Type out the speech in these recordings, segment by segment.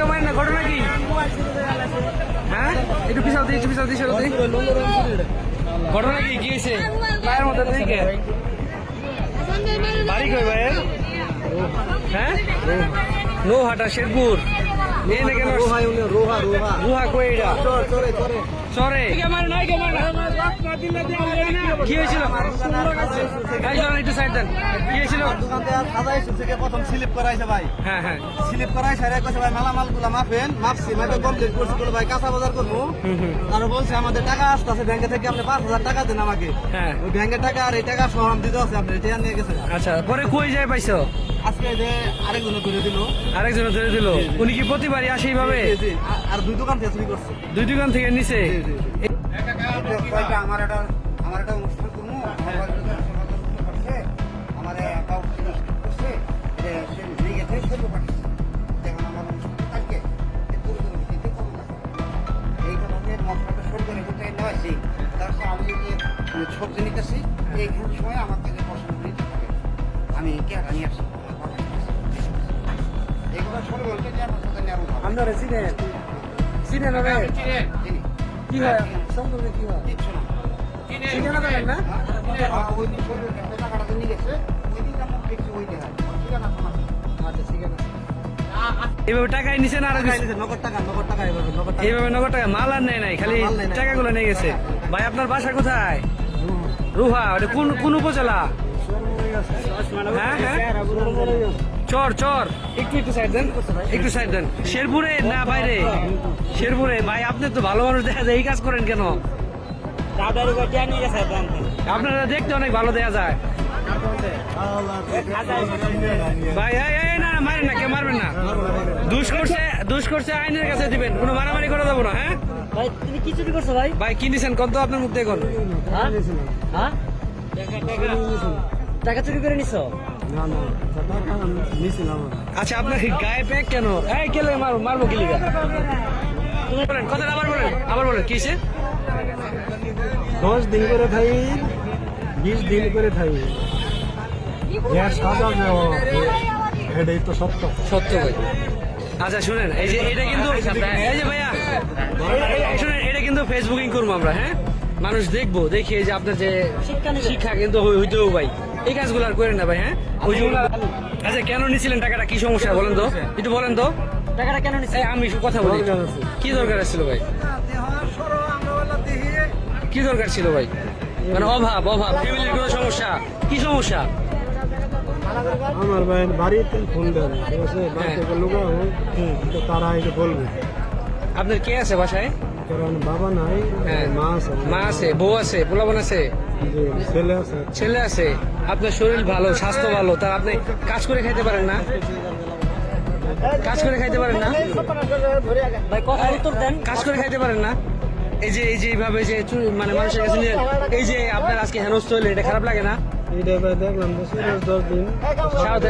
কেউ মারে না ঘটনা কি? হ্যাঁ? একটু পিছাও দিই একটু পিছাও দিই সরো দিই ঘটনা কি? গিয়েছে পায়ের মতো দিকে বাড়ি কই ভাইয়ের হ্যাঁ? রোহাটা শেরপুর। রোহা রোহা। রোহা কই এটা? চরে। চরে চরে সরে কি হয়েছিল? একটু সাইড দেন। কি হয়েছিল? দোকান থেকে সাদা ইস্যু থেকে প্রথম স্লিপ করাইছে ভাই। হ্যাঁ হ্যাঁ। স্লিপ করাই সাইরে কইছে ভাই মালামালগুলা মাপেন মাপছি মাপে কমপ্লিট করছি বলে ভাই কাঁচা বাজার করব। হুম হুম। আর বলছে আমাদের টাকা আসতেছে ব্যাংকে থেকে আপনি পাঁচ হাজার টাকা দেন আমাকে। হ্যাঁ। ওই ব্যাংকের টাকা আর এই টাকা সহ আমি দিতে আছে আপনি এটা নিয়ে গেছে আচ্ছা পরে কই যায় পাইছো? আজকে যে আরেকজন করে দিল। আরেকজন ধরে দিল। উনি কি প্রতিবারই আসে এইভাবে। আর- দুই দোকান থেকে চুরি করছে। দুই দোকান থেকে নিছে। আমার একটা আমার একটা অনুষ্ঠান করব আমার আমার অ্যাকাউন্ট করছে? সে নিয়ে গেছে সেগুলো পাঠিয়েছে। যেমন আমার অনুষ্ঠান পুরো দিতে পারব না। এই কারণে মশলাটা শুরু করে নেওয়া সেই। তারপর আমি সবজি নিতেছি এইখান সময় আমার থেকে পছন্দ নিতে হবে আমি কেটা নিয়ে আসি? এগুলো শুরু বলতে যে আমার সাথে নেওয়া হবে। আপনারা চিনেন চিনেন হবে কি হয়? সম্পর্কে কি হয়? না? চিনেন এইভাবে টাকাই নিছে না আর কিছু? নগদ টাকা নগদ টাকা এভাবে নগদ টাকা। এইভাবে নগদ টাকা মাল আর নেয় নাই খালি নেয় টাকাগুলো নিয়ে গেছে। ভাই আপনার বাসা কোথায়? রুহা ওটা কোন কোন উপজেলা? হ্যাঁ হ্যাঁ। চর চর। একটু একটু সাইড দেন। একটু সাইড দেন। শেরপুরে না বাইরে? শেরপুরে ভাই আপনি তো ভালো মানুষ দেখা যায় এই কাজ করেন কেন? আপনারা দেখতে অনেক ভালো দেখা যায়। ভাই এই, না না মারেন না কেউ মারবেন না। দুষ করছে দুষ করছে আইনের কাছে দিবেন কোনো মারামারি করে দেবো না হ্যাঁ? ভাই তুমি কি চুরি করছ ভাই? ভাই কি নিছেন কত আপনার মুখ দেখুন। হ্যাঁ? হ্যাঁ? টাকা চুরি করে নিছো? আচ্ছা আপনার গায়ে প্যাক কেন? এই কেলে মারবো মারবো কি লিগা? তুমি বলেন আবার বলেন আবার বলেন কিসে দশ দিন করে খাই বিশ দিন করে খাই। গ্যাস খাওয়া এটাই তো সত্য। সত্য ভাই আচ্ছা শুনেন এই যে এটা কিন্তু এই যে ভাইয়া শুনেন এটা কিন্তু ফেসবুকিং করব আমরা হ্যাঁ? মানুষ দেখব দেখি এই যে আপনার যে শিক্ষা কিন্তু হই- হইতেও ভাই এই কাজগুলো আর করেন না ভাই হ্যাঁ? ওই আচ্ছা কেন নিছিলেন টাকাটা? কি সমস্যা বলেন তো। একটু বলেন তো। টাকাটা কেন নিছো এই আমি কথা বলি। কি দরকার ছিল ভাই? কি দরকার ছিল ভাই? মানে অভাব অভাব ফ্যামিলির কোনো সমস্যা? কি সমস্যা? আমার ভাই বাড়িতে ফোন দেন ঠিক আছে। বাড়িতে লোক তারা এটা বলবে। আপনার কে আছে বাসায়? কারণ বাবা নাই হ্যাঁ। মা আছে। মা আছে বউ আছে পোলাবন আছে? ছেলে আছে। ছেলে আছে। আপনার শরীর ভালো স্বাস্থ্য ভালো তা আপনি কাজ করে খাইতে পারেন না? কাজ করে খাইতে পারেন না? ভাই কথা উত্তর দেন। কাজ করে খাইতে পারেন না? এই যে এই যে এইভাবে যে মানে মানুষের কাছে এই যে আপনার আজকে হেনস্থ হইলে এটা খারাপ লাগে না?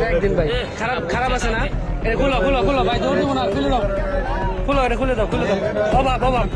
একদিন ভাই। খারাপ খারাপ আছে না? এটা খুলো খুলো খুলো ভাই দৌড় দেবো না খুলে দাও। খুলো খুলে দাও খুলে দাও। বাবা অভাব